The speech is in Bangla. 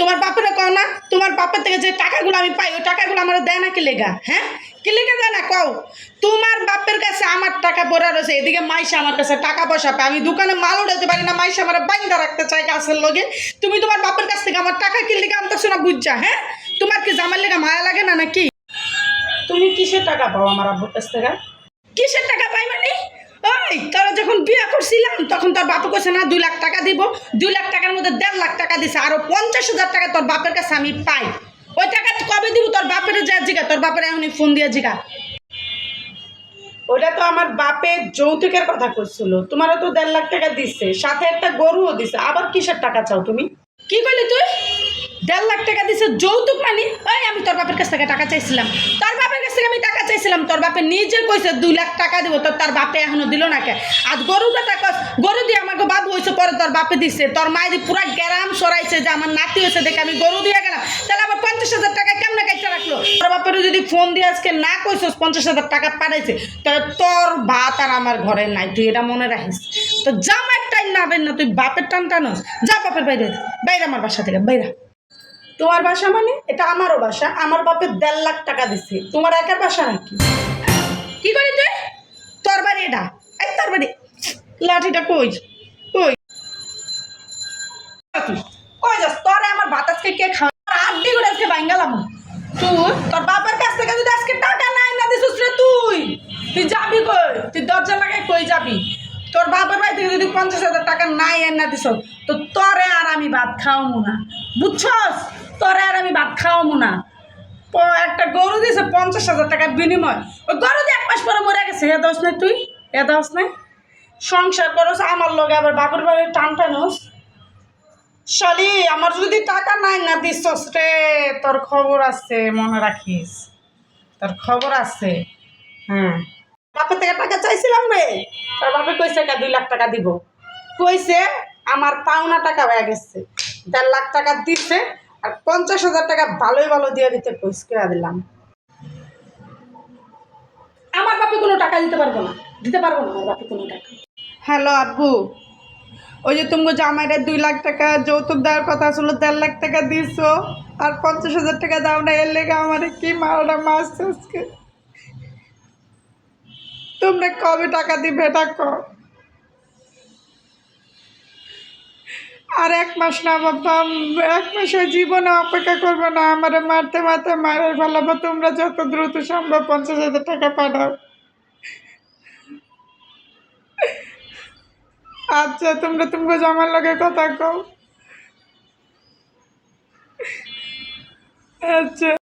তোমার বাপের কও না তোমার বাপের থেকে যে টাকাগুলো আমি পাই ওই টাকাগুলো আমার দেয় না কি লেগা? হ্যাঁ? কি লেগে দেয় না কও? তোমার বাপের কাছে আমার টাকা পড়া রয়েছে এদিকে মাইসা আমার কাছে টাকা পয়সা পায়। আমি দোকানে মাল উঠাতে পারি না মাইসা আমার বাইন্দা রাখতে চাই গাছের লগে। তুমি তোমার বাপের কাছ থেকে আমার টাকা কি লেগে আনতেছো না বুঝছা হ্যাঁ? তোমার কি জামার লেগে মায়া লাগে না নাকি? তুমি কিসের টাকা পাও আমার আব্বুর কাছ থেকে? কিসের টাকা যখন বিয়ে করছিলাম তখন তোর বাপু কইছে না দুই লাখ টাকা দিব। দুই লাখ টাকার মধ্যে দেড় লাখ টাকা দিছে আরও পঞ্চাশ হাজার টাকা তোর বাপের কাছে আমি পাই। ওই টাকা কবে দিব? তোর বাপের যা জিগা তোর বাপের এখনই ফোন দিয়ে জিগা। ওটা তো আমার বাপের যৌতুকের কথা করছিল তোমারও তো দেড় লাখ টাকা দিচ্ছে সাথে একটা গরুও দিছে। আবার কিসের টাকা চাও তুমি? কি করলি তুই? দেড় লাখ টাকা দিছে যৌতুক মানে ওই আমি তোর বাপের কাছ থেকে টাকা চাইছিলাম। তোর বাপের কাছ থেকে আমি টাকা চাইছিলাম। তোর বাপে নিজে কইছে, দুই লাখ টাকা দিব। তোর তার বাপে এখনও দিল না কে? আজ গরুটা টাকা গরু দিয়ে আমাকে বাবু হয়েছে পরে তোর বাপে দিছে। তোর মায়ের পুরা গ্যারাম সরাইছে যে আমার নাতি হয়েছে দেখে আমি গরু দিয়ে গেলাম। তাহলে আবার পঞ্চাশ হাজার টাকা কেমনে কাইতে রাখল? তোর বাপের যদি ফোন দিয়ে আজকে না কইছস, পঞ্চাশ হাজার টাকা পাঠাইছে, তাহলে তোর ভাত আর আমার ঘরে নাই। তুই এটা মনে রাখিস। তো যা জামার টাইম না না, তুই বাপের টান টানোস যা বাপের বাইরে বাইরে আমার বাসা থেকে, বাইরা। তোমার বাসা মানে? এটা আমারও বাসা। আমার বাপে দেড় লাখ টাকা দিছে। তোমার একার বাসা নাকি? কি করি তুই? তোর বাড়ি এটা। এই তোর বাড়ি। লাঠিটা কই? কই? কই যাস? তোরে আমার ভাত আজকে কে খাওয়া আড্ডি করে আজকে ভাঙ্গালাম তুই? তোর বাবার কাছ থেকে যদি আজকে টাকা নাই না দিছিস রে তুই। তুই যাবি কই? তুই দরজা লাগাই কই যাবি? তোর বাপের বাড়ি থেকে যদি পঞ্চাশ হাজার টাকা নাই আর না দিস তো তোরে আর আমি ভাত খাওয়াবো না। বুঝছস? তোরে আর আমি ভাত খাওয়াবো না। একটা গরু দিয়েছে পঞ্চাশ হাজার টাকার বিনিময়। ওই গরু দিয়ে এক মাস পরে মরে গেছে। এ দোষ নাই তুই? এ দোষ নাই? সংসার করস, আমার লগে আবার বাপের বাড়ি টান টানোস। শালি, আমার যদি টাকা নাই না দিছস রে, তোর খবর আছে, মনে রাখিস। তোর খবর আছে। হ্যাঁ। বাপের থেকে টাকা চাইছিলাম রে। তার বাপে কইছে কা, দুই লাখ টাকা দিব। কইছে, আমার পাওনা টাকা হয়ে গেছে। দেড় লাখ টাকা দিছে, আর পঞ্চাশ হাজার টাকা ভালোই ভালো দিয়ে দিতে কইস দিলাম। আমার বাপে কোনো টাকা দিতে পারব না। দিতে পারব না আমার বাপে কোনো টাকা। হ্যালো আব্বু, ওই যে তুমি জামাইরা দুই লাখ টাকা যৌতুক দেওয়ার কথা ছিল, দেড় লাখ টাকা দিছো, আর পঞ্চাশ হাজার টাকা দাও না, এর লেগে আমার কি মারোটা মারছে আজকে? তোমরা কবে টাকা দিবে এটা কর? আর এক মাস না বাবা এক মাসের জীবনে অপেক্ষা করব না। আমার মারতে মারতে, মারে ফেলাবো। তোমরা যত দ্রুত সম্ভব পঞ্চাশ হাজার টাকা পাঠাও। আচ্ছা তোমরা তোমরা জমার লগে কথা কও। আচ্ছা।